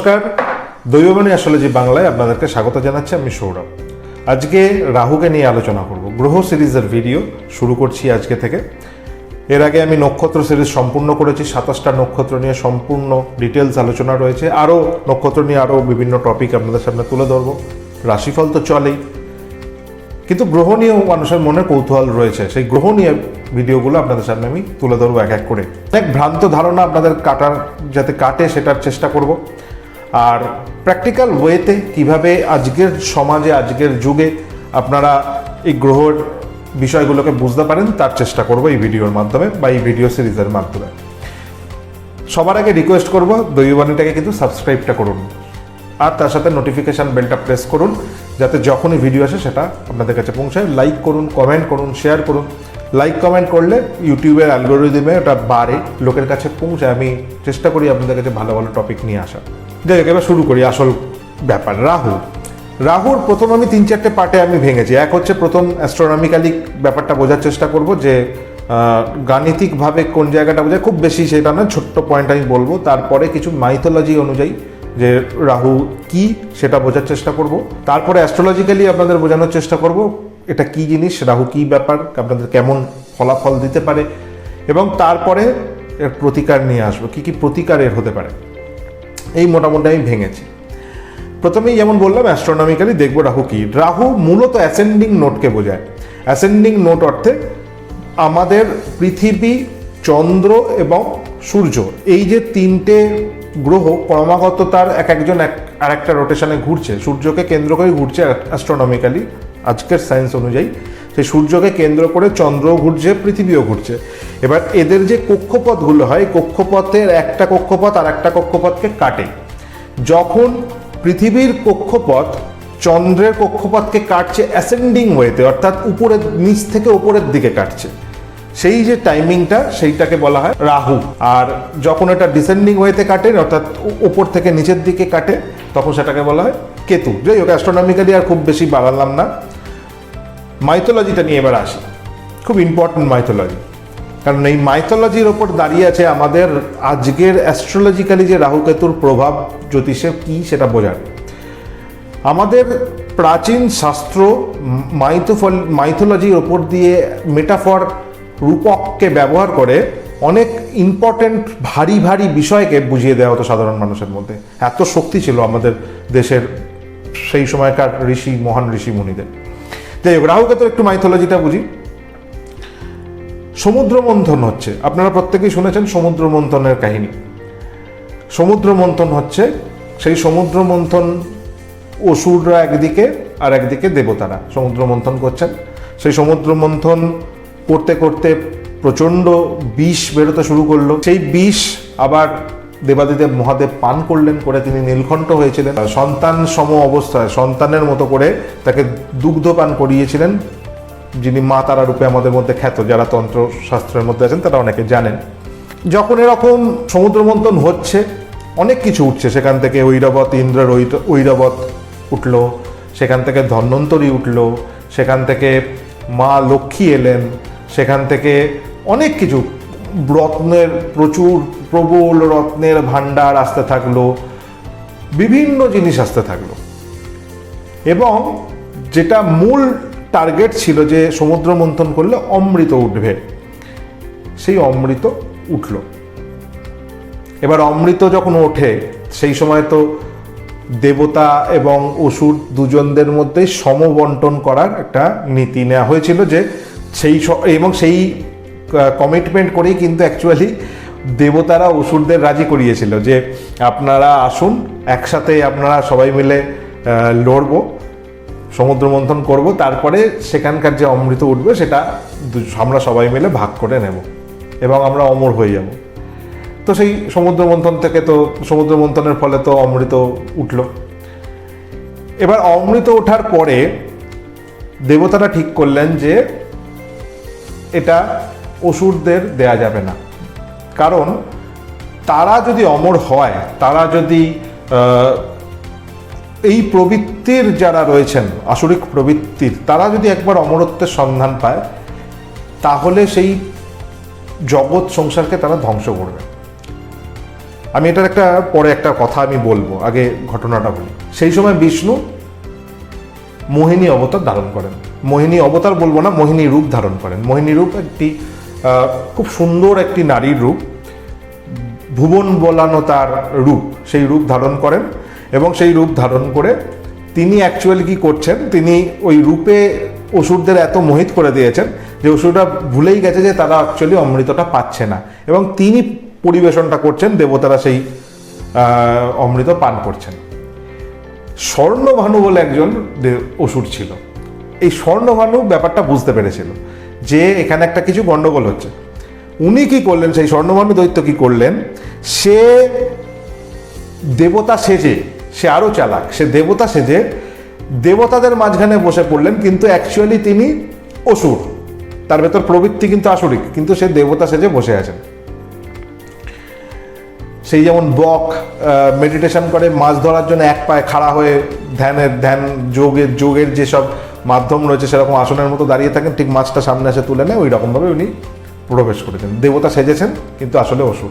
নমস্কার। দৈববাণী অ্যাস্ট্রোলজি বাংলায় আপনাদেরকে স্বাগত জানাচ্ছি আমি সৌরভ। আজকে রাহুকে নিয়ে আলোচনা করব। গ্রহ সিরিজের ভিডিও শুরু করছি আজকে থেকে। এর আগে আমি নক্ষত্র সিরিজ সম্পূর্ণ করেছি, সাতাশটা নক্ষত্র নিয়ে সম্পূর্ণ ডিটেলস আলোচনা রয়েছে। আরও নক্ষত্র নিয়ে আরও বিভিন্ন টপিক আপনাদের সামনে তুলে ধরবো। রাশিফল তো চলেই। কিন্তু গ্রহ নিয়েও মানুষের মনে কৌতূহল রয়েছে। সেই গ্রহ নিয়ে ভিডিওগুলো আপনাদের সামনে আমি তুলে ধরবো এক এক করে। অনেক ভ্রান্ত ধারণা আপনাদের কাটার, যাতে কাটে সেটার চেষ্টা করব। আর প্র্যাকটিক্যাল ওয়েতে কীভাবে আজকের সমাজে, আজকের যুগে আপনারা এই গ্রহর বিষয়গুলোকে বুঝতে পারেন, তার চেষ্টা করব এই ভিডিওর মাধ্যমে বা এই ভিডিও সিরিজের মাধ্যমে। সবার আগে রিকোয়েস্ট করব দৈববাণীটাকে কিন্তু সাবস্ক্রাইবটা করুন। আর তার সাথে নোটিফিকেশান বেলটা প্রেস করুন, যাতে যখনই ভিডিও আসে সেটা আপনাদের কাছে পৌঁছায়। লাইক করুন কমেন্ট করুন শেয়ার করুন। লাইক কমেন্ট করলে ইউটিউবের অ্যালগোরিদমে ওটা বাড়ে, লোকের কাছে পৌঁছায়। আমি চেষ্টা করি আপনাদের কাছে ভালো ভালো টপিক নিয়ে আসা যাই এবার শুরু করি আসল ব্যাপার। রাহু। রাহুর প্রথম আমি তিন চারটে পার্টে আমি ভেঙেছি। এক হচ্ছে প্রথম অ্যাস্ট্রোনমিক্যালি ব্যাপারটা বোঝার চেষ্টা করব যে গাণিতিকভাবে কোন জায়গাটা বোঝায়। খুব বেশি সেটা না ছোট্ট পয়েন্ট আমি বলব। তারপরে কিছু মাইথোলজি অনুযায়ী যে, রাহু কি সেটা বোঝার চেষ্টা করব। তারপরে অ্যাস্ট্রোলজিক্যালি আপনাদের বোঝানোর চেষ্টা করব, এটা কি জিনিস, রাহু কি ব্যাপার, আপনাদের কেমন ফলাফল দিতে পারে। এবং তারপরে এর প্রতিকার নিয়ে আসব। কি কি প্রতিকার এর হতে পারে। এই মোটামুটি আমি ভেঙেছি। প্রথমেই যেমন বললাম অ্যাস্ট্রোনমিক্যালি দেখব রাহু কি। রাহু মূলত অ্যাসেন্ডিং নোটকে বোঝায়। অ্যাসেন্ডিং নোট অর্থে আমাদের পৃথিবী, চন্দ্র এবং সূর্য, এই যে তিনটে গ্রহ ক্রমাগত তার এক একজন এক আর একটা রোটেশনে ঘুরছে, সূর্যকে কেন্দ্র করে ঘুরছে অ্যাস্ট্রোনমিক্যালি আজকের সায়েন্স অনুযায়ী। সেই সূর্যকে কেন্দ্র করে চন্দ্রও ঘুরছে, পৃথিবীও ঘুরছে। এবার এদের যে কক্ষপথগুলো হয় কক্ষপথের একটা কক্ষপথ আর একটা কক্ষপথকে কাটে। যখন পৃথিবীর কক্ষপথ চন্দ্রের কক্ষপথকে কাটছে অ্যাসেন্ডিং ওয়েতে অর্থাৎ উপরের নিচ থেকে উপরের দিকে কাটছে। সেই যে টাইমিংটা সেইটাকে বলা হয় রাহু। আর যখন এটা ডিসেন্ডিং ওয়েতে কাটে, অর্থাৎ উপর থেকে নিচের দিকে কাটে, তখন সেটাকে বলা হয় কেতু। যাই হোক অ্যাস্ট্রোনমিক্যালি আর খুব বেশি বাড়ালাম না। মাইথোলজিটা নিয়ে এবার আসি। খুব ইম্পর্টেন্ট মাইথোলজি কারণ এই মাইথোলজির ওপর দাঁড়িয়ে আছে আমাদের আজকের অ্যাস্ট্রোলজিক্যালি যে রাহুকেতুর প্রভাব, জ্যোতিষে কি সেটা বোঝার। আমাদের প্রাচীন শাস্ত্র মাইথোফল মাইথোলজির ওপর দিয়ে মেটাফর রূপককে ব্যবহার করে অনেক ইম্পর্টেন্ট ভারী ভারী বিষয়কে বুঝিয়ে দেওয়া হতো সাধারণ মানুষের মধ্যে। এত শক্তি ছিল আমাদের দেশের সেই সময়কার ঋষি, মহান ঋষি মুনিদের। যাই হোক রাহুকেতুর একটু মাইথোলজিটা বুঝি। সমুদ্র মন্থন হচ্ছে। আপনারা প্রত্যেকেই শুনেছেন সমুদ্র মন্থনের কাহিনী। সমুদ্র মন্থন হচ্ছে, সেই সমুদ্র মন্থন অসুররা একদিকে আর একদিকে দেবতারা সমুদ্র মন্থন করছেন। সেই সমুদ্র মন্থন করতে করতে প্রচণ্ড বিষ বেরোতে শুরু করল। সেই বিষ আবার দেবাদিদেব মহাদেব পান করলেন করে তিনি নীলকণ্ঠ হয়েছিলেন। সন্তান সম অবস্থায়, সন্তানের মতো করে তাকে দুগ্ধ পান করিয়েছিলেন। যিনি মা তারা রূপে আমাদের মধ্যে খ্যাত, যারা তন্ত্র শাস্ত্রের মধ্যে আছেন, তারা অনেকে জানেন। যখন এরকম সমুদ্র মন্থন হচ্ছে, অনেক কিছু উঠছে। সেখান থেকে ঐরাবত ইন্দ্রের ঐরাবত উঠল, সেখান থেকে ধন্বন্তরী উঠল, সেখান থেকে মা লক্ষ্মী এলেন, সেখান থেকে অনেক কিছু রত্নের প্রচুর প্রবল রত্নের ভাণ্ডার আসতে থাকল, বিভিন্ন জিনিস আসতে থাকল। এবং যেটা মূল টার্গেট ছিল যে সমুদ্র মন্থন করলে অমৃত উঠবে, সেই অমৃত উঠল। এবার অমৃত যখন ওঠে, সেই সময় তো দেবতা এবং অসুর দুজনদের মধ্যে সমবন্টন করার একটা নীতি নেওয়া হয়েছিল যে সেই এবং সেই কমিটমেন্ট করেই কিন্তু অ্যাকচুয়ালি দেবতারা অসুরদের রাজি করিয়েছিল যে আপনারা আসুন, একসাথে আপনারা সবাই মিলে লড়বো, সমুদ্র মন্থন করব, তারপরে সেখানকার যে অমৃত উঠবে সেটা আমরা সবাই মিলে ভাগ করে নেব এবং আমরা অমর হয়ে যাব। তো সেই সমুদ্র মন্থন থেকে তো, সমুদ্র মন্থনের ফলে তো অমৃত উঠল। এবার অমৃত ওঠার পরে দেবতারা ঠিক করলেন যে এটা অসুরদের দেয়া যাবে না। কারণ তারা যদি অমর হয়, তারা যদি এই প্রবৃত্তির যারা রয়েছেন, আসরিক প্রবৃত্তির, তারা যদি একবার অমরত্বের সন্ধান পায়, তাহলে সেই জগৎ সংসারকে তারা ধ্বংস করবে। আমি এটার একটা, পরে একটা কথা আমি বলব, আগে ঘটনাটা বলি। সেই সময় বিষ্ণু মোহিনী অবতার ধারণ করেন। মোহিনী অবতার বলব না, মোহিনী রূপ ধারণ করেন। মোহিনী রূপ একটি খুব সুন্দর একটি নারীর রূপ, ভুবন বলানো তার রূপ, সেই রূপ ধারণ করেন এবং সেই রূপ ধারণ করে তিনি অ্যাকচুয়ালি কি করছেন, তিনি ওই রূপে অসুরদের এত মোহিত করে দিয়েছেন যে অসুররা ভুলেই গেছে যে তারা অ্যাকচুয়ালি অমৃতটা পাচ্ছে না এবং তিনি পরিবেশনটা করছেন, দেবতারা সেই অমৃত পান করছেন। স্বর্ণভানু বলে একজন অসুর ছিল। এই স্বর্ণভানু ব্যাপারটা বুঝতে পেরেছিল। যে এখানে একটা কিছু গন্ডগোল হচ্ছে। উনি কি করলেন, সেই স্বর্ণভানু দৈত্য কি করলেন? সে দেবতা সেজে, সে আরও চালাক, সে দেবতা সেজে দেবতাদের মাঝখানে বসে পড়লেন, কিন্তু অ্যাকচুয়ালি তিনি অসুর। তার ভেতর প্রবৃত্তি কিন্তু আসরিক, কিন্তু সে দেবতা সেজে বসে আছেন। সেই যেমন বক মেডিটেশন করে, মাছ ধরার জন্য এক পায়ে খাড়া হয়ে ধ্যানের, ধ্যান, যোগের যোগের যেসব মাধ্যম রয়েছে, সেরকম আসনের মতো দাঁড়িয়ে থাকেন, ঠিক মাছটা সামনে এসে তুলে নেয় ওই রকমভাবে উনি প্রবেশ করেছেন। দেবতা সেজেছেন, কিন্তু আসলে অসুর।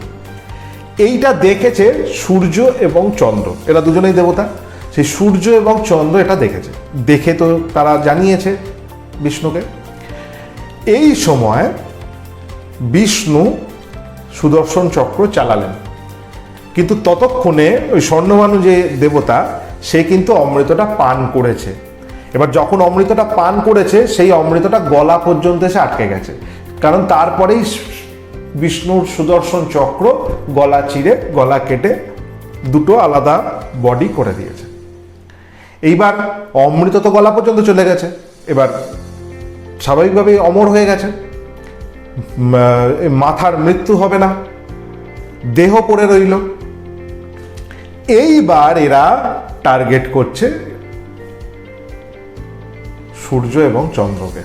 এইটা দেখেছে সূর্য এবং চন্দ্র। এরা দুজনেই দেবতা। সেই সূর্য এবং চন্দ্র এটা দেখেছে। দেখে তো তারা জানিয়েছে বিষ্ণুকে। এই সময় বিষ্ণু সুদর্শন চক্র চালালেন। কিন্তু ততক্ষণে ওই স্বর্ণমানু যে দেবতা, সে কিন্তু অমৃতটা পান করেছে। এবার যখন অমৃতটা পান করেছে, সেই অমৃতটা গলা পর্যন্ত এসে আটকে গেছে। কারণ তারপরেই বিষ্ণুর সুদর্শন চক্র গলা চিরে, গলা কেটে দুটো আলাদা বডি করে দিয়েছে। এইবার অমৃত তো গলা পর্যন্ত চলে গেছে। এবার স্বাভাবিকভাবেই অমর হয়ে গেছে। মাথার মৃত্যু হবে না। দেহ পড়ে রইল। এইবার এরা টার্গেট করছে সূর্য এবং চন্দ্রকে।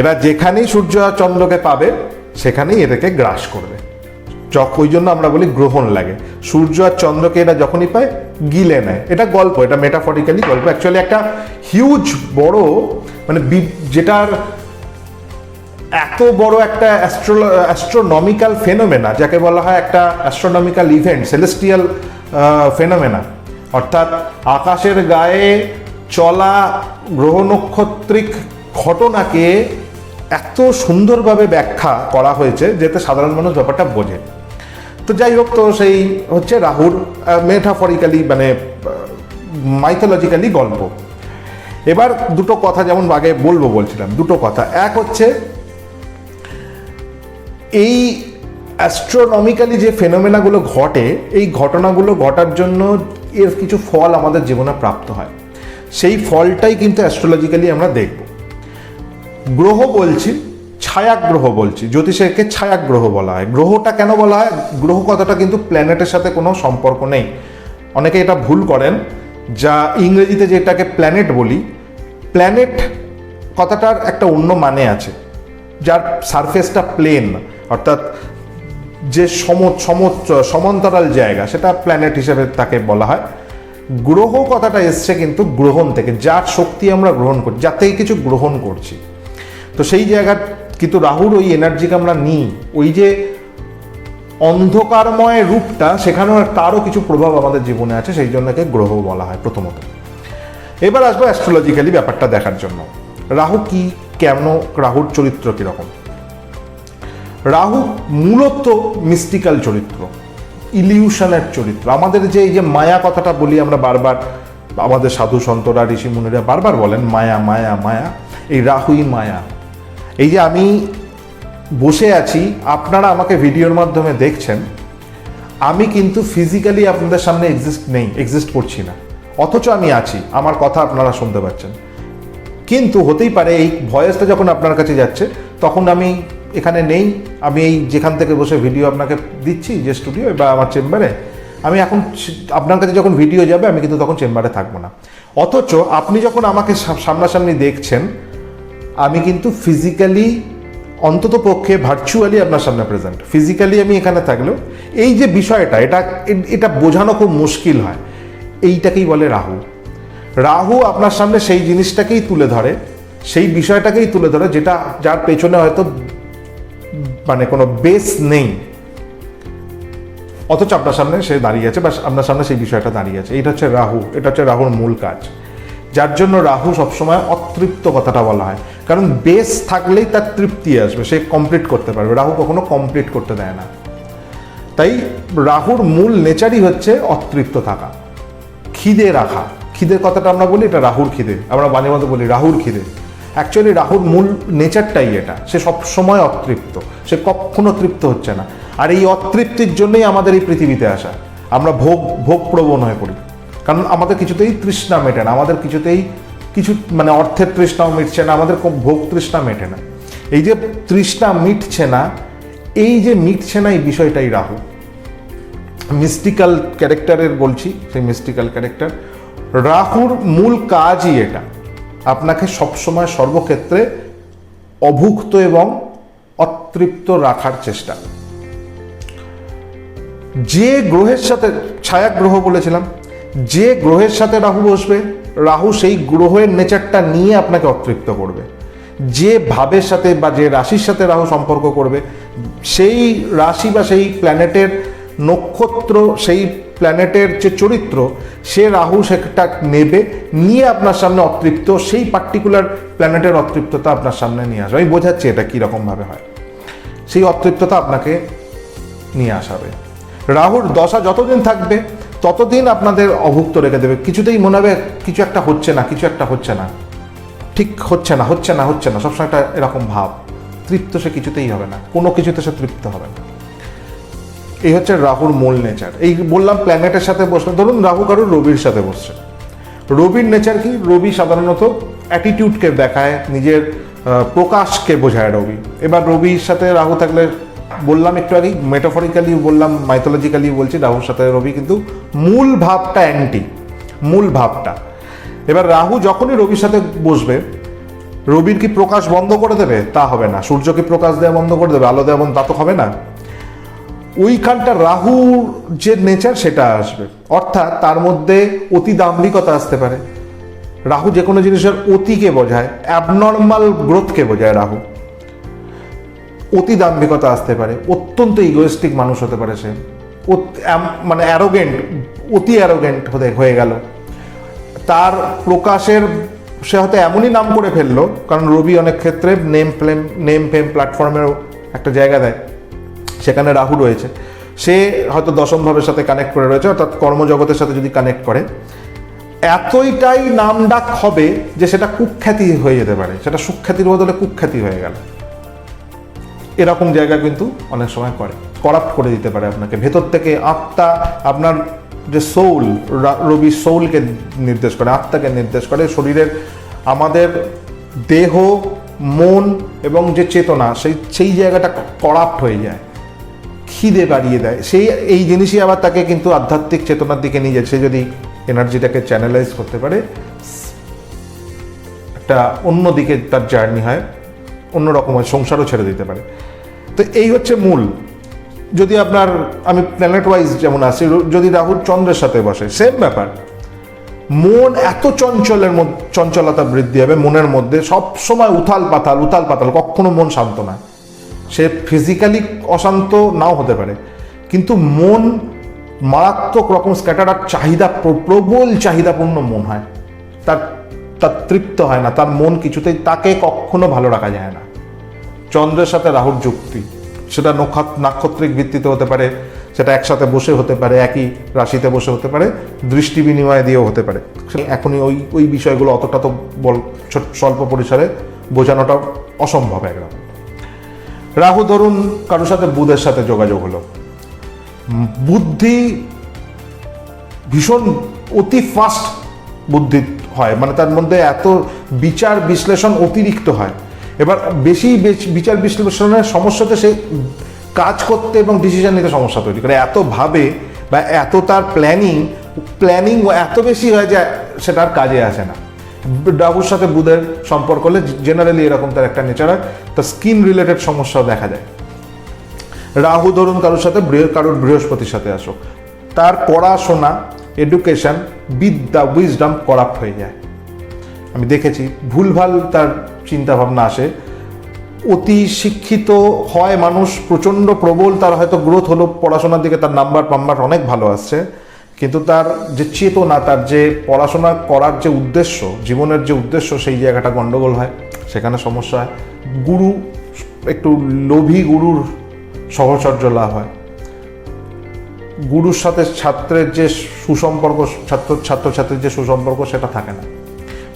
এরা যেখানেই সূর্য আর চন্দ্রকে পাবে, সেখানেই এদেরকে গ্রাস করবে। যখ- ওই জন্য আমরা বলি গ্রহণ লাগে। সূর্য আর চন্দ্রকে এরা যখনই পায়, গিলে নেয়। এটা গল্প, এটা মেটাফরিক্যালি গল্প। অ্যাকচুয়ালি একটা হিউজ বড় মানে যেটার এত বড় একটা অ্যাস্ট্রোনমিক্যাল ফেনোমেনা যাকে বলা হয় একটা অ্যাস্ট্রোনমিক্যাল ইভেন্ট সেলেস্টিয়াল ফেনোমেনা অর্থাৎ আকাশের গায়ে চলা গ্রহ নক্ষত্রিক ঘটনাকে এত সুন্দরভাবে ব্যাখ্যা করা হয়েছে যাতে সাধারণ মানুষ ব্যাপারটা বোঝে। তো যাই হোক, তো সেই হচ্ছে রাহুর মেটাফরিক্যালি মানে মাইথোলজিক্যালি গল্প। এবার দুটো কথা যেমন আগে বলব বলছিলাম, দুটো কথা। এক হচ্ছে, এই অ্যাস্ট্রোনমিক্যালি যে ফেনোমেনাগুলো ঘটে, এই ঘটনাগুলো ঘটার জন্য এর কিছু ফল আমাদের জীবনে প্রাপ্ত হয়। সেই ফলটাই কিন্তু অ্যাস্ট্রোলজিক্যালি আমরা দেখব। গ্রহ বলছি ছায়া গ্রহ বলছি জ্যোতিষেকে ছায়াগ্রহ বলা হয়। গ্রহটা কেন বলা হয়? গ্রহ কথাটা কিন্তু প্ল্যানেটের সাথে কোনো সম্পর্ক নেই। অনেকে এটা ভুল করেন। যা ইংরেজিতে যেটাকে প্ল্যানেট বলি প্ল্যানেট কথাটার একটা অন্য মানে আছে, যার সারফেসটা প্লেন অর্থাৎ যে সম সম সমান্তরাল জায়গা, সেটা প্ল্যানেট হিসেবে তাকে বলা হয়। গ্রহ কথাটা এসছে কিন্তু গ্রহণ থেকে, যার শক্তি আমরা গ্রহণ করছি যার থেকে কিছু গ্রহণ করছি। তো সেই জায়গা কিন্তু রাহুর ওই এনার্জিকে আমরা নিই। ওই যে অন্ধকারময় রূপটা, সেখানেও তারও কিছু প্রভাব আমাদের জীবনে আছে, সেই জন্য একে গ্রহ বলা হয় প্রথমত। এবার আসব অ্যাস্ট্রোলজিক্যালি ব্যাপারটা দেখার জন্য। রাহু কি, কেন, রাহুর চরিত্র কীরকম? রাহু মূলত মিস্টিক্যাল চরিত্র। ইলিউশনের চরিত্র। আমাদের যে এই যে মায়া কথাটা বলি আমরা বারবার, আমাদের সাধু সন্তরা, ঋষি মুনিরা বারবার বলেন, মায়া মায়া মায়া, এই রাহুই মায়া। এই যে আমি বসে আছি, আপনারা আমাকে ভিডিওর মাধ্যমে দেখছেন, আমি কিন্তু ফিজিক্যালি আপনাদের সামনে এক্সিস্ট নেই এক্সিস্ট করছি না। অথচ আমি আছি, আমার কথা আপনারা শুনতে পাচ্ছেন। কিন্তু হতেই পারে এই ভয়েসটা যখন আপনার কাছে যাচ্ছে, তখন আমি এখানে নেই। আমি এই যেখান থেকে বসে ভিডিও আপনাকে দিচ্ছি, যে স্টুডিও বা আমার চেম্বারে আমি এখন আপনার কাছে যখন ভিডিও যাবে, আমি কিন্তু তখন চেম্বারে থাকব না। অথচ আপনি যখন আমাকে সামনাসামনি দেখছেন, আমি কিন্তু ফিজিক্যালি অন্তত পক্ষে ভার্চুয়ালি আপনার সামনে প্রেজেন্ট ফিজিক্যালি আমি এখানে থাকলেও, এই যে বিষয়টা, এটা এটা বোঝানো খুব মুশকিল হয়। এইটাকেই বলে রাহু। রাহু আপনার সামনে সেই জিনিসটাকেই তুলে ধরে, সেই বিষয়টাকেই তুলে ধরে, যেটা যার পেছনে হয়তো মানে কোনো বেস নেই। অথচ আপনার সামনে সে দাঁড়িয়ে আছে বা আপনার সামনে সেই বিষয়টা দাঁড়িয়ে আছে। এটা হচ্ছে রাহু, এটা হচ্ছে রাহুর মূল কাজ। যার জন্য রাহু সবসময় অতৃপ্ত কথাটা বলা হয়। কারণ বেস থাকলেই তার তৃপ্তি আসবে, সে কমপ্লিট করতে পারবে। রাহু কখনো কমপ্লিট করতে দেয় না। তাই রাহুর মূল নেচারই হচ্ছে অতৃপ্ত থাকা। খিদে রাখা। খিদের কথাটা আমরা বলি, এটা রাহুর খিদে। আমরা বাণী মতো বলি রাহুর খিদে। অ্যাকচুয়ালি রাহুর মূল নেচারটাই এটা। সে সবসময় অতৃপ্ত। সে কখনো তৃপ্ত হচ্ছে না। আর এই অতৃপ্তির জন্যই আমাদের এই পৃথিবীতে আসা। আমরা ভোগ ভোগ প্রবণ হয়ে পড়ি। কারণ আমাদের কিছুতেই তৃষ্ণা মেটে না। আমাদের কিছুতেই কিছু মানে অর্থের তৃষ্ণাও মিটছে না। আমাদের ভোগ তৃষ্ণা মেটে না। এই যে তৃষ্ণা মিটছে না, এই যে মিটছে না এই বিষয়টাই রাহু। মিস্টিক্যাল ক্যারেক্টারের বলছি, সেই মিস্টিক্যাল ক্যারেক্টার রাহুর মূল কাজই এটা। আপনাকে সবসময় সর্বক্ষেত্রে অভুক্ত এবং অতৃপ্ত রাখার চেষ্টা। যে গ্রহের সাথে ছায়া গ্রহ বলেছিলাম, যে গ্রহের সাথে রাহু বসবে, রাহু সেই গ্রহের নেচারটা নিয়ে আপনাকে অতৃপ্ত করবে। যে ভাবের সাথে বা যে রাশির সাথে রাহু সম্পর্ক করবে, সেই রাশি বা সেই প্ল্যানেটের নক্ষত্র, সেই প্ল্যানেটের যে চরিত্র, সে রাহু সেটা নেবে, নিয়ে আপনার সামনে অতৃপ্ত, সেই পার্টিকুলার প্ল্যানেটের অতৃপ্ততা আপনার সামনে নিয়ে আসবে। আমি বোঝাচ্ছি এটা কীরকমভাবে হয়। সেই অতৃপ্ততা আপনাকে নিয়ে আসাবে। রাহুর দশা যতদিন থাকবে, ততদিন আপনাদের অভুক্ত রেখে দেবে। কিছুতেই মনে হবে কিছু একটা হচ্ছে না, কিছু একটা হচ্ছে না। ঠিক হচ্ছে না হচ্ছে না হচ্ছে না। সবসময় একটা এরকম ভাব। তৃপ্ত সে কিছুতেই হবে না। কোনো কিছুতে সে তৃপ্ত হবে না। এই হচ্ছে রাহুর মূল নেচার। এই বললাম প্ল্যানেটের সাথে বসলে, ধরুন রাহু কারুর রবির সাথে বসছে। রবির নেচার কি? রবি সাধারণত অ্যাটিটিউডকে দেখায়, নিজের প্রকাশকে বোঝায় রবি। এবার রবির সাথে রাহু থাকলে বললাম একটু আগেই মেটাফরিক্যালি বললাম মাইথোলজিক্যালি বলছি রাহুর সাথে রবি কিন্তু মূল ভাবটা অ্যান্টি মূল ভাবটা। এবার রাহু যখনই রবির সাথে বসবে, রবির কি প্রকাশ বন্ধ করে দেবে? তা হবে না। সূর্যকে প্রকাশ দেওয়া বন্ধ করে দেবে? আলো দেওয়া তা তো হবে না। ওইখানটা রাহুর যে নেচার সেটা আসবে। অর্থাৎ তার মধ্যে অতি দাম্ভিকতা আসতে পারে। রাহু যে কোনো জিনিসের অতিকে বোঝায় অ্যাবনর্মাল গ্রোথকে বোঝায় রাহু। অতি দাম্ভিকতা আসতে পারে, অত্যন্ত ইগোয়েস্টিক মানুষ হতে পারে সে। মানে অ্যারোগেন্ট অতি অ্যারোগেন্ট হতে হয়ে গেল। তার প্রকাশের সে হয়তো এমনই নাম করে ফেলল, কারণ রবি অনেক ক্ষেত্রে নেম ফ্লেম নেম ফেম প্ল্যাটফর্মের একটা জায়গা দেয়। সেখানে রাহু রয়েছে। সে হয়তো দশম ভাবের সাথে কানেক্ট করে রয়েছে, অর্থাৎ কর্মজগতের সাথে যদি কানেক্ট করে, এতইটাই নাম ডাক হবে যে সেটা কুখ্যাতি হয়ে যেতে পারে। সেটা সুখ্যাতির বদলে কুখ্যাতি হয়ে গেল। এরকম জায়গা কিন্তু অনেক সময় করে করাপ্ট করে দিতে পারে আপনাকে। ভেতর থেকে আত্মা আপনার যে সৌল রবি সৌলকে নির্দেশ করে, আত্মাকে নির্দেশ করে, শরীরের আমাদের দেহ, মন এবং যে চেতনা, সেই সেই জায়গাটা করাপ্ট হয়ে যায়। খিদে বাড়িয়ে দেয়। সেই, এই জিনিসই আবার তাকে কিন্তু আধ্যাত্মিক চেতনার দিকে নিয়ে সে যদি এনার্জিটাকে চ্যানেলাইজ করতে পারে, একটা অন্য দিকে তার জার্নি হয়, অন্য রকম হয়, সংসারও ছেড়ে দিতে পারে। তো এই হচ্ছে মূল। যদি আপনার, আমি প্ল্যানেট ওয়াইজ যেমন আসি যদি রাহুল চন্দ্রের সাথে বসে সেম ব্যাপার। মন এত চঞ্চলের মধ্যে, চঞ্চলতা বৃদ্ধি হবে, মনের মধ্যে সব সময় উথাল পাতাল উথাল পাতাল কখনো মন শান্ত না। সে ফিজিক্যালি অশান্ত নাও হতে পারে। কিন্তু মন মারাত্মক রকম স্ক্যাটার আর চাহিদা প্র- প্রবল চাহিদাপূর্ণ মন হয়। তার তার তৃপ্ত হয় না, তার মন কিছুতেই তাকে কখনো ভালো রাখা যায় না। চন্দ্রের সাথে রাহুর যুক্তি, সেটা নক্ষত্র নাক্ষত্রিক ভিত্তিতে হতে পারে, সেটা একসাথে বসে হতে পারে, একই রাশিতে বসে হতে পারে, দৃষ্টি বিনিময় দিয়েও হতে পারে। এখনই ওই ওই বিষয়গুলো অতটা তো বল স্বল্প পরিসরে বোঝানোটা অসম্ভব একদম রাহু, ধরুন কারোর সাথে বুধের সাথে যোগাযোগ হলো। বুদ্ধি ভীষণ অতি ফাস্ট বুদ্ধি হয় মানে তার মধ্যে এত বিচার বিশ্লেষণ অতিরিক্ত হয়। এবার বেশি বেচ- বিচার বিশ্লেষণের সমস্যাতে সে কাজ করতে এবং ডিসিশন নিতে সমস্যা তৈরি করে। এত ভাবে বা এত তার প্ল্যানিং প্ল্যানিং এত বেশি হয় যে সেটা আর কাজে আসে না। রাহুর সাথে বুধের সম্পর্ক হলে জেনারেলি এরকম তার একটা নেচার হয়। তার স্কিন রিলেটেড সমস্যাও দেখা যায় রাহু ধরুন কারোর সাথে কারোর বৃহস্পতির সাথে আসো তার পড়াশোনা এডুকেশন বিদ্যা উইজডম করাপ্ট হয়ে যায়। আমি দেখেছি, ভুলভাল তার চিন্তা ভাবনা আসে। অতি শিক্ষিত হয় মানুষ, প্রচণ্ড প্রবল, তার হয়তো গ্রোথ হলো, পড়াশোনার দিকে তার নাম্বার পাম্বার অনেক ভালো আসছে। কিন্তু তার যে চেতনা, তার যে পড়াশোনা করার যে উদ্দেশ্য, জীবনের যে উদ্দেশ্য, সেই জায়গাটা গণ্ডগোল হয়, সেখানে সমস্যা হয়। গুরু, একটু লোভী গুরুর সহচর্য লাভ হয়। গুরুর সাথে ছাত্রের যে সুসম্পর্ক, ছাত্র, ছাত্রছাত্রীর যে সুসম্পর্ক, সেটা থাকে না।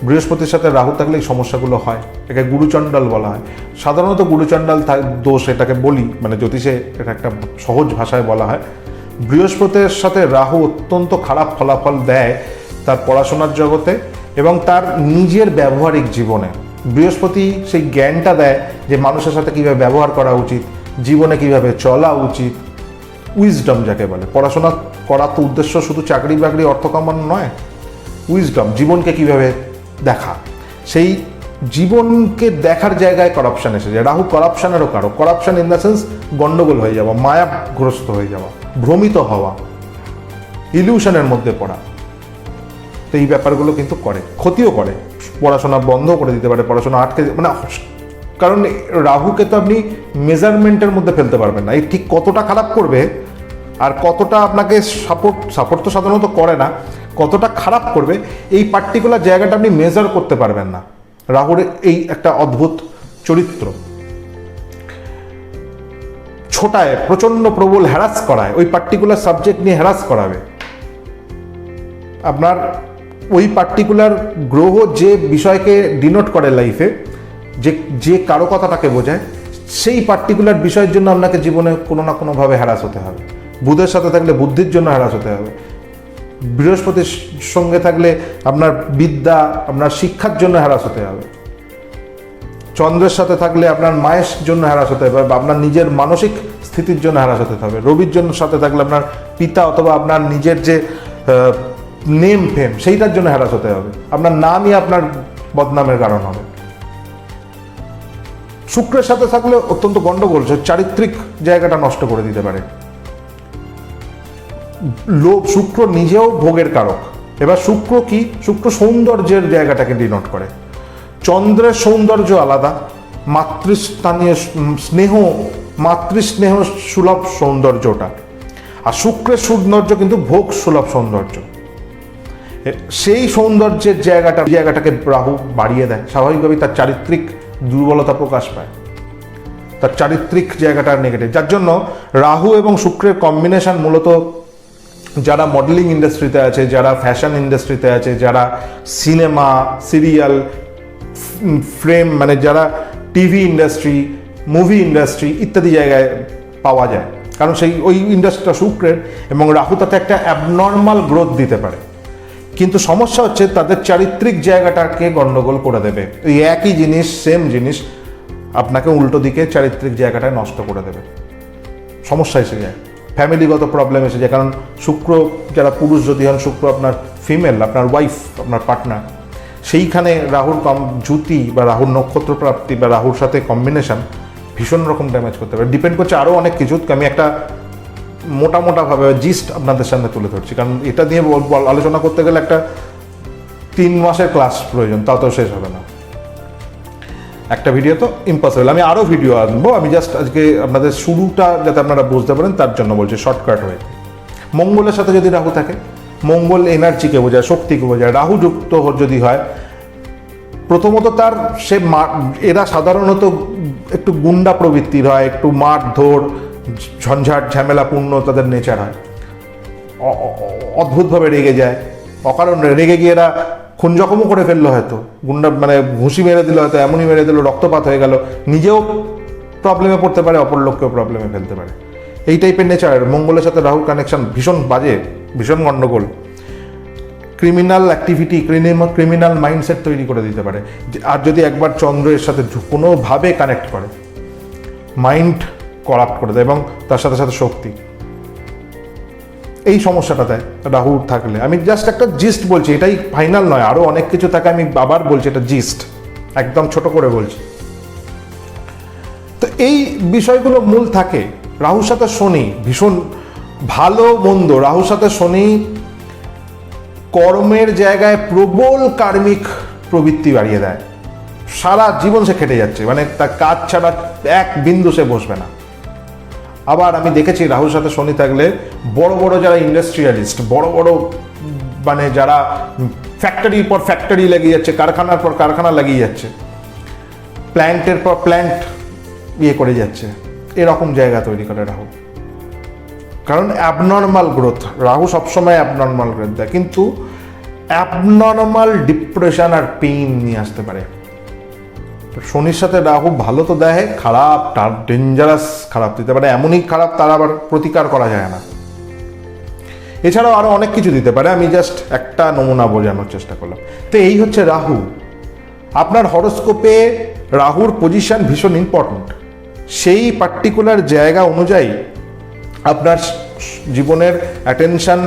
বৃহস্পতির সাথে রাহু থাকলে এই সমস্যাগুলো হয়, একে গুরুচণ্ডাল বলা হয়। সাধারণত গুরুচণ্ডাল দোষ এটাকে বলি মানে জ্যোতিষে এটা একটা সহজ ভাষায় বলা হয়। বৃহস্পতির সাথে রাহু অত্যন্ত খারাপ ফলাফল দেয় তার পড়াশোনার জগতে এবং তার নিজের ব্যবহারিক জীবনে। বৃহস্পতি সেই জ্ঞানটা দেয় যে মানুষের সাথে কীভাবে ব্যবহার করা উচিত, জীবনে কীভাবে চলা উচিত। উইজডম যাকে বলে। পড়াশোনা করার তো উদ্দেশ্য শুধু চাকরি বাকরি, অর্থ কামানো নয়। উইজডম জীবনকে কীভাবে দেখা। সেই জীবনকে দেখার জায়গায় করাপশন এসে যায় রাহু করাপশনেরও কারও করাপশন ইন দ্য সেন্স গন্ডগোল হয়ে যাওয়া, মায়াগ্রস্ত হয়ে যাওয়া। ভ্রমিত হওয়া, ইলিউশনের মধ্যে পড়া। তো এই ব্যাপারগুলো কিন্তু করে, ক্ষতিও করে। পড়াশোনা বন্ধ করে দিতে পারে, পড়াশোনা আটকে মানে কারণ রাহুকে তো আপনি মেজারমেন্টের মধ্যে ফেলতে পারবেন না। এই ঠিক কতটা খারাপ করবে আর কতটা আপনাকে সাপোর্ট সাপোর্ট তো সাধারণত করে না, কতটা খারাপ করবে, এই পার্টিকুলার জায়গাটা আপনি মেজার করতে পারবেন না। রাহুর এই একটা অদ্ভুত চরিত্র। ছোটায়, প্রচণ্ড প্রবল হ্যারাস করায়, ওই পার্টিকুলার সাবজেক্ট নিয়ে হ্যারাস করাবে। আপনার ওই পার্টিকুলার গ্রহ যে বিষয়কে ডিনোট করে লাইফে যে যে কারও কথাটাকে বোঝায়, সেই পার্টিকুলার বিষয়ের জন্য আপনাকে জীবনে কোনো না কোনোভাবে হ্যারাস হতে হবে। বুধের সাথে থাকলে বুদ্ধির জন্য হ্যারাস হতে হবে। বৃহস্পতির সঙ্গে থাকলে আপনার বিদ্যা, আপনার শিক্ষার জন্য হ্যারাস হতে হবে। চন্দ্রের সাথে থাকলে আপনার মায়ের জন্য হ্যারাস হতে হবে বা আপনার নিজের মানসিক স্থিতির জন্য হ্যারাস হতে হবে রবির জন্য সাথে থাকলে আপনার পিতা অথবা আপনার নিজের যে নেম ফেম সেইটার জন্য হ্যারাস হতে হবে। আপনার নামই আপনার বদনামের কারণ হবে। শুক্রের সাথে থাকলে অত্যন্ত গন্ডগোল, সে চারিত্রিক জায়গাটা নষ্ট করে দিতে পারে। লোভ, শুক্র নিজেও ভোগের কারক। এবার শুক্র কি? শুক্র সৌন্দর্যের জায়গাটাকে ডিনোট করে। চন্দ্রের সৌন্দর্য আলাদা মাতৃস্থানীয় স্নেহ, মাতৃস্নেহ সুলভ সৌন্দর্যটা। আর শুক্রের সৌন্দর্য কিন্তু ভোগ সুলভ সৌন্দর্য। সেই সৌন্দর্যের জায়গাটা জায়গাটাকে রাহু বাড়িয়ে দেয়। স্বাভাবিকভাবেই তার চারিত্রিক দুর্বলতা প্রকাশ পায়। তার চারিত্রিক জায়গাটা নেগেটিভ যার জন্য রাহু এবং শুক্রের কম্বিনেশন মূলত যারা মডেলিং ইন্ডাস্ট্রিতে আছে, যারা ফ্যাশন ইন্ডাস্ট্রিতে আছে, যারা সিনেমা সিরিয়াল ফ্রেম মানে যারা টিভি ইন্ডাস্ট্রি মুভি ইন্ডাস্ট্রি ইত্যাদি জায়গায় পাওয়া যায়। কারণ সেই ওই ইন্ডাস্ট্রিটা শুক্রের এবং রাহু তাতে একটা অ্যাবনর্মাল গ্রোথ দিতে পারে। কিন্তু সমস্যা হচ্ছে তাদের চারিত্রিক জায়গাটাকে গন্ডগোল করে দেবে। এই একই জিনিস সেম জিনিস আপনাকে উল্টো দিকে চারিত্রিক জায়গাটায় নষ্ট করে দেবে। সমস্যা এসে যায়। ফ্যামিলিগত প্রবলেম এসে যায়। কারণ শুক্র, যারা পুরুষ যদি হন, শুক্র আপনার ফিমেল আপনার ওয়াইফ আপনার পার্টনার সেইখানে রাহুর কম জুতি বা রাহুর নক্ষত্র প্রাপ্তি বা রাহুর সাথে কম্বিনেশন ভীষণ রকম ড্যামেজ করতে পারে। ডিপেন্ড করছে আরও অনেক কিছু। আমি একটা মোটা মোটাভাবে জিস্ট আপনাদের সামনে তুলে ধরছি। কারণ এটা নিয়ে আলোচনা করতে গেলে একটা তিন মাসের ক্লাস প্রয়োজন, তাও তো শেষ হবে না। একটা ভিডিও তো ইম্পসিবল আমি আরও ভিডিও আনব। আমি জাস্ট আজকে আপনাদের শুরুটা যাতে আপনারা বুঝতে পারেন, তার জন্য বলছি শর্টকাট হয়ে মঙ্গলের সাথে যদি রাহু থাকে মঙ্গল এনার্জিকে বোঝায়, শক্তিকে বোঝায়। রাহু যুক্ত যদি হয়, প্রথমত তার সে মা- এরা সাধারণত একটু গুন্ডা প্রবৃত্তির হয়, একটু মারধর, ঝঞ্ঝাট, ঝামেলাপূর্ণ তাদের নেচার হয়। অদ্ভুতভাবে রেগে যায়। অকারণ রেগে গিয়ে এরা খুন জখমও করে ফেলল হয়তো। গুন্ডা মানে ঘুষি মেরে দিল হয়তো, এমনই মেরে দিল, রক্তপাত হয়ে গেল। নিজেও প্রবলেমে পড়তে পারে, অপর লোককেও প্রবলেমে ফেলতে পারে। এই টাইপের নেচার মঙ্গলের সাথে রাহুর কানেকশন ভীষণ বাজে। ভীষণ গণ্ডগোল। ক্রিমিনাল অ্যাক্টিভিটি ক্রিমিনাল মাইন্ডসেট তৈরি করে দিতে পারে। আর যদি একবার চন্দ্রের সাথে কোনোভাবে কানেক্ট করে মাইন্ড করাপ্ট করে দেয় এবং তার সাথে সাথে শক্তি। এই সমস্যাটা দেয় রাহু থাকলে। আমি জাস্ট একটা জিস্ট বলছি, এটাই ফাইনাল নয় আরও অনেক কিছু থাকে আমি আবার বলছি, এটা জিস্ট একদম ছোট করে বলছি। তো এই বিষয়গুলো মূল থাকে। রাহুর সাথে শনি ভীষণ ভালো, মন্দ। রাহুর সাথে শনি কর্মের জায়গায় প্রবল কার্মিক প্রবৃত্তি বাড়িয়ে দেয়। সারা জীবন সে খেটে যাচ্ছে। মানে তার কাজ ছাড়া এক বিন্দু সে বসবে না। আবার আমি দেখেছি রাহুর সাথে শনি থাকলে বড় বড় যারা ইন্ডাস্ট্রিয়ালিস্ট বড় বড় মানে যারা ফ্যাক্টরি পর ফ্যাক্টরি লাগিয়ে যাচ্ছে, কারখানার পর কারখানা লাগিয়ে যাচ্ছে প্ল্যান্টের পর প্ল্যান্ট ইয়ে করে যাচ্ছে। এরকম জায়গা তৈরি করে রাহু। কারণ অ্যাবনর্মাল গ্রোথ রাহু সবসময় অ্যাবনর্মাল গ্রোথ দেয়। কিন্তু অ্যাবনর্মাল ডিপ্রেশন আর পেইন নিয়ে আসতে পারে। শনির সাথে রাহু ভালো তো দেয়, খারাপ, তার ডেঞ্জারাস খারাপ দিতে পারে, এমনই খারাপ তার আবার প্রতিকার করা যায় না। এছাড়াও আরও অনেক কিছু দিতে পারে, আমি জাস্ট একটা নমুনা বোঝানোর চেষ্টা করলাম। তো এই হচ্ছে রাহু। আপনার হরস্কোপে রাহুর পজিশন ভীষণ ইম্পর্ট্যান্ট সেই পার্টিকুলার জায়গা অনুযায়ী আপনার জীবনের অ্যাটেনশন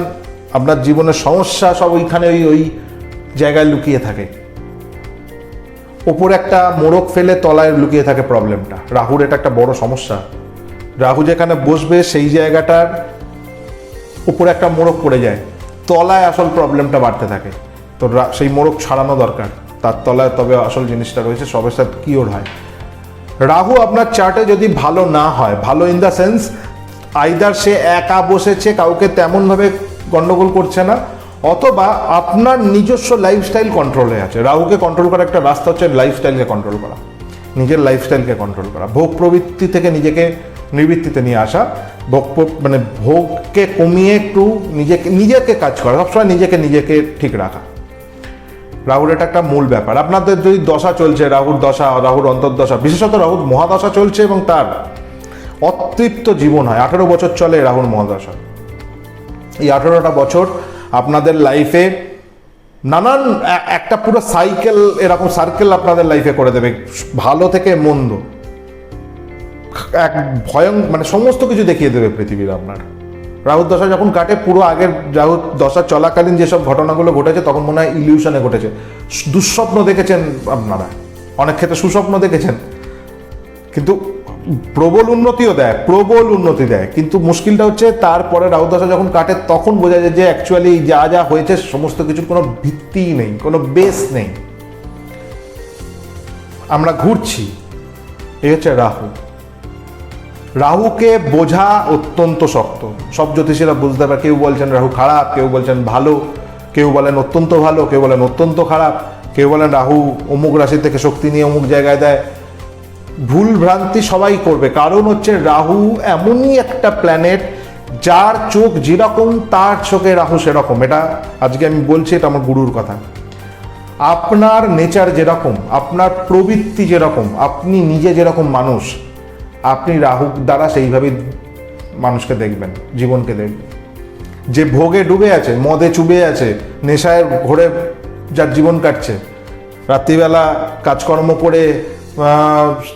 আপনার জীবনের সমস্যা সব ওইখানে ওই ওই জায়গায় লুকিয়ে থাকে। ওপরে একটা মোড়ক ফেলে তলায় লুকিয়ে থাকে প্রবলেমটা রাহুর এটা একটা বড় সমস্যা। রাহু যেখানে বসবে সেই জায়গাটার উপরে একটা মোড়ক পড়ে যায়। তলায় আসল প্রবলেমটা বাড়তে থাকে। তো সেই মোড়ক ছাড়ানো দরকার। তার তলায় তবে আসল জিনিসটা রয়েছে, সবের সাথে কিওর হয়। রাহু আপনার চার্টে যদি ভালো না হয়, ভালো ইন দ্য সেন্স আইদার সে একা বসেছে, কাউকে তেমনভাবে গন্ডগোল করছে না, অথবা আপনার নিজস্ব লাইফস্টাইল কন্ট্রোলে আছে। রাহুকে কন্ট্রোল করার একটা রাস্তা হচ্ছে লাইফস্টাইলকে কন্ট্রোল করা। নিজের লাইফস্টাইলকে কন্ট্রোল করা। ভোগ প্রবৃত্তি থেকে নিজেকে নিবৃত্তিতে নিয়ে আসা। ভোগ মানে ভোগকে কমিয়ে একটু নিজেকে নিজেকে কাজ করা, সবসময় নিজেকে নিজেকে ঠিক রাখা। রাহুর এটা একটা মূল ব্যাপার। আপনাদের যদি দশা চলছে, রাহুর দশা, রাহুর অন্তর্দশা, বিশেষত রাহুর মহাদশা চলছে এবং তার অতৃপ্ত জীবন হয়। আঠেরো বছর চলে রাহুল মহাদশা এই আঠেরোটা বছর আপনাদের লাইফে নানান একটা পুরো সাইকেল এরকম সার্কেল আপনাদের লাইফে করে দেবে, ভালো থেকে মন্দ। এক ভয়ং মানে সমস্ত কিছু দেখিয়ে দেবে পৃথিবীর আপনার। রাহুল দশা যখন কাটে, পুরো আগের রাহুর দশা চলাকালীন যেসব ঘটনাগুলো ঘটেছে, তখন মনে হয় ইলিউশনে ঘটেছে। দুঃস্বপ্ন দেখেছেন আপনারা। অনেক ক্ষেত্রে সুস্বপ্ন দেখেছেন। কিন্তু প্রবল উন্নতিও দেয়, প্রবল উন্নতি দেয়। কিন্তু মুশকিলটা হচ্ছে তারপরে রাহু দশা যখন কাটে, তখন বোঝা যায় যে অ্যাকচুয়ালি যা যা হয়েছে সমস্ত কিছুর কোনো ভিত্তিই নেই, কোনো বেস নেই। আমরা ঘুরছি এই হচ্ছে রাহু। রাহুকে বোঝা অত্যন্ত শক্ত। সব জ্যোতিষীরা বুঝতে পারে, কেউ বলছেন রাহু খারাপ, কেউ বলছেন ভালো, কেউ বলেন অত্যন্ত ভালো, কেউ বলেন অত্যন্ত খারাপ, কেউ বলেন রাহু অমুক রাশি থেকে শক্তি নিয়ে অমুক জায়গায় দেয়। ভুল ভ্রান্তি সবাই করবে। কারণ হচ্ছে রাহু এমনই একটা প্ল্যানেট যার চোখ যেরকম, তার চোখে রাহু সেরকম। এটা আজকে আমি বলছি, এটা আমার গুরুর কথা। আপনার নেচার যেরকম, আপনার প্রবৃত্তি যেরকম, আপনি নিজে যেরকম মানুষ, আপনি রাহু দ্বারা সেইভাবেই মানুষকে দেখবেন, জীবনকে দেখবেন। যে ভোগে ডুবে আছে, মদে চুবে আছে, নেশায় ঘোরে যার জীবন কাটছে, রাত্রিবেলা কাজকর্ম করে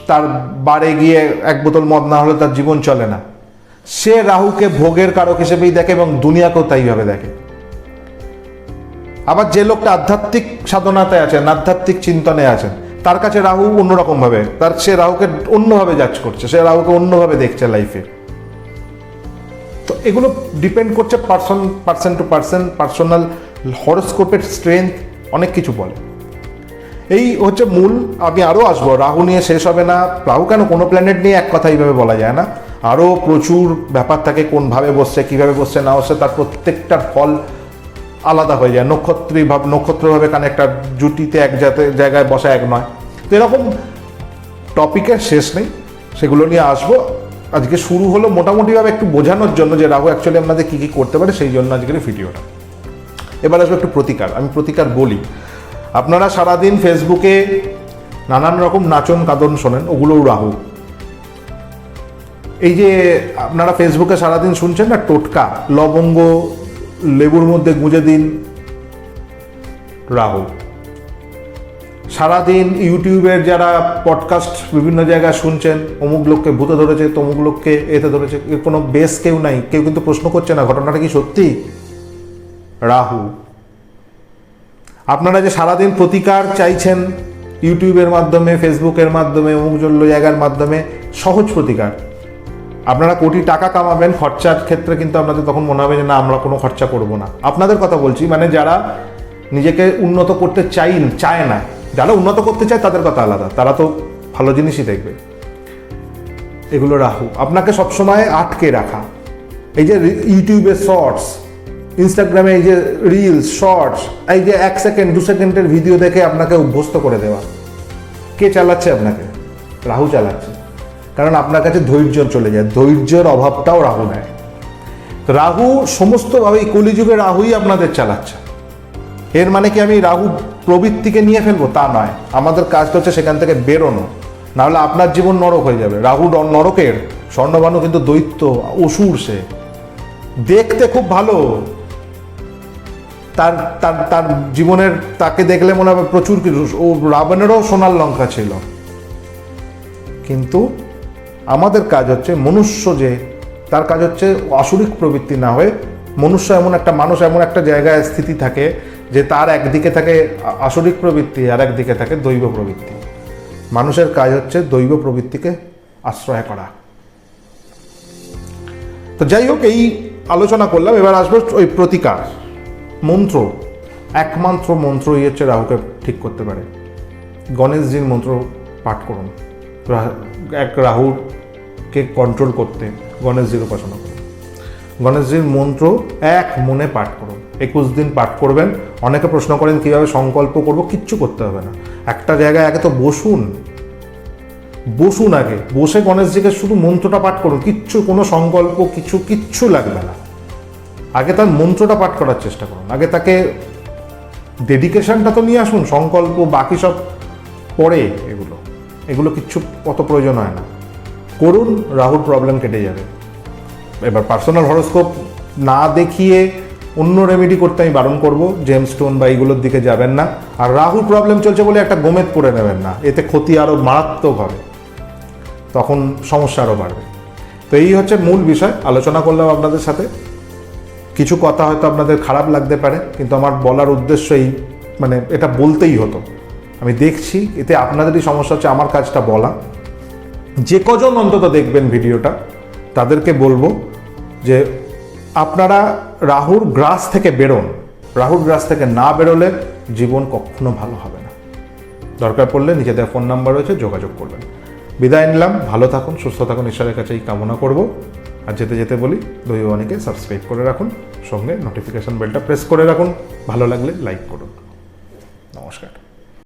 তার বারে গিয়ে এক বোতল মদ না হলে তার জীবন চলে না। সে রাহুকে ভোগের কারক হিসেবেই দেখে এবং দুনিয়াকেও তাইভাবে দেখে। আবার যে লোকটা আধ্যাত্মিক সাধনাতে আছেন আধ্যাত্মিক চিন্তনে আছেন তার কাছে রাহু অন্যরকম ভাবে। তার সে রাহুকে অন্যভাবে জাজ করছে, সে রাহুকে অন্যভাবে দেখছে লাইফে তো এগুলো ডিপেন্ড করছে person person to person personal হরস্কোপের strength অনেক কিছু বলে। এই হচ্ছে মূল, আমি আরও আসব। রাহু নিয়ে শেষ হবে না। রাহু কেন? কোনো প্ল্যানেট নিয়ে এক কথা এইভাবে বলা যায় না। আরও প্রচুর ব্যাপার থাকে, কোনভাবে বসছে, কীভাবে বসছে, না বসছে, তার প্রত্যেকটার ফল আলাদা হয়ে যায়। নক্ষত্রী ভাব, নক্ষত্রভাবে কানেক্টার জুটিতে এক জাতে, জায়গায় বসা এক নয়। তো এরকম টপিকের শেষ নেই। সেগুলো নিয়ে আসব। আজকে শুরু হলো মোটামুটিভাবে একটু বোঝানোর জন্য যে রাহু অ্যাকচুয়ালি আপনাদের কী কী করতে পারে, সেই জন্য আজকের ভিডিওটা এবার আসব একটু প্রতিকার। আমি প্রতিকার বলি। আপনারা সারাদিন ফেসবুকে নানান রকম নাচন কাদন শোনেন, ওগুলোও রাহু। এই যে আপনারা ফেসবুকে সারাদিন শুনছেন না, টোটকা, লবঙ্গ, লেবুর মধ্যে গুঁজে দিন, রাহু। সারাদিন ইউটিউবের যারা পডকাস্ট বিভিন্ন জায়গায় শুনছেন, অমুক লোককে ভূতে ধরেছে, তমুক লোককে এতে ধরেছে কোনো বেস কেউ নাই, কেউ কিন্তু প্রশ্ন করছে না, ঘটনাটা কি সত্যি? রাহু। আপনারা যে সারাদিন প্রতিকার চাইছেন ইউটিউবের মাধ্যমে, ফেসবুকের মাধ্যমে অমুক জল্য জায়গার মাধ্যমে, সহজ প্রতিকার। আপনারা কোটি টাকা কামাবেন, খরচার ক্ষেত্রে কিন্তু আপনাদের তখন মনে হবে যে না, আমরা কোনো খরচা করব না। আপনাদের কথা বলছি মানে যারা নিজেকে উন্নত করতে চাই, চায় না, যারা উন্নত করতে চায় তাদের কথা আলাদা, তারা তো ভালো জিনিসই দেখবে। এগুলো রাহু। আপনাকে সবসময় আটকে রাখা। এই যে ইউটিউবে শর্টস ইনস্টাগ্রামে এই যে রিলস শর্টস এই যে এক সেকেন্ড দু সেকেন্ডের ভিডিও দেখে আপনাকে অভ্যস্ত করে দেওয়া। কে চালাচ্ছে আপনাকে? রাহু চালাচ্ছে। কারণ আপনার কাছে ধৈর্য চলে যায়, ধৈর্যের অভাবটাও রাহু নেয়। রাহু সমস্তভাবে এই কলিযুগে রাহুই আপনাদের চালাচ্ছে। এর মানে কি আমি রাহু প্রবৃত্তিকে নিয়ে ফেলব? তা নয়। আমাদের কাজটা হচ্ছে সেখান থেকে বেরোনো। নাহলে আপনার জীবন নরক হয়ে যাবে। রাহু নরকের, স্বর্ণবানু কিন্তু দৈত্য, অসুর সে। দেখতে খুব ভালো। তার তার তার জীবনের, তাকে দেখলে মনে হবে প্রচুর কিছু। ও রাবণেরও সোনার লঙ্কা ছিল। কিন্তু আমাদের কাজ হচ্ছে মনুষ্য যে, তার কাজ হচ্ছে আসরিক প্রবৃত্তি না হয়ে মনুষ্য এমন একটা মানুষ, এমন একটা জায়গায় স্থিতি থাকে যে তার একদিকে থাকে আসরিক প্রবৃত্তি আর একদিকে থাকে দৈব প্রবৃত্তি। মানুষের কাজ হচ্ছে দৈব প্রবৃত্তিকে আশ্রয় করা। তো যাই হোক, এই আলোচনা করলাম। এবার আসব ওই প্রতিকার। মন্ত্র, একমাত্র মন্ত্রই হচ্ছে রাহুকে ঠিক করতে পারে। গণেশজির মন্ত্র পাঠ করুন। এক রাহুকে কন্ট্রোল করতে গণেশজির উপাসনা করুন। গণেশজির মন্ত্র এক মনে পাঠ করুন। একুশ দিন পাঠ করবেন, অনেকে প্রশ্ন করেন কীভাবে সংকল্প করব, কিচ্ছু করতে হবে না। একটা জায়গায় আগে তো বসুন। বসুন আগে। বসে গণেশজিকে শুধু মন্ত্রটা পাঠ করুন, কিচ্ছু কোনো সংকল্প, কিছু কিচ্ছু লাগবে না। আগে তার মন্ত্রটা পাঠ করার চেষ্টা করুন। আগে তাকে ডেডিকেশনটা তো নিয়ে আসুন, সংকল্প, বাকি সব পরে এগুলো। এগুলো কিচ্ছু অত প্রয়োজন হয় না। করুন রাহুর প্রবলেম কেটে যাবে। এবার পার্সোনাল হরোস্কোপ না দেখিয়ে অন্য রেমেডি করতে আমি বারণ করব। জেমস স্টোন বা এইগুলোর দিকে যাবেন না। আর রাহু প্রবলেম চলছে বলে একটা গোমেদ করে নেবেন না। এতে ক্ষতি আরও মারাত্মক হবে। তখন সমস্যা আরও বাড়বে। তো এই হচ্ছে মূল বিষয়। আলোচনা করলাম আপনাদের সাথে। কিছু কথা হয়তো আপনাদের খারাপ লাগতে পারে, কিন্তু আমার বলার উদ্দেশ্য এই মানে এটা বলতেই হতো। আমি দেখছি, এতে আপনাদেরই সমস্যা হচ্ছে আমার কাজটা বলা। যে কজন অন্তত দেখবেন ভিডিওটা, তাদেরকে বলব যে আপনারা রাহুর গ্রাস থেকে বেরোন। রাহুর গ্রাস থেকে না বেরোলে জীবন কখনো ভালো হবে না। দরকার পড়লে নিজেদের ফোন নাম্বার রয়েছে, যোগাযোগ করবেন। বিদায় নিলাম, ভালো থাকুন, সুস্থ থাকুন, ঈশ্বরের কাছে এই কামনা করব। আর যেতে যেতে বলি দই অনেকে সাবস্ক্রাইব করে রাখুন, সঙ্গে নোটিফিকেশান বেলটা প্রেস করে রাখুন। ভালো লাগলে লাইক করুন।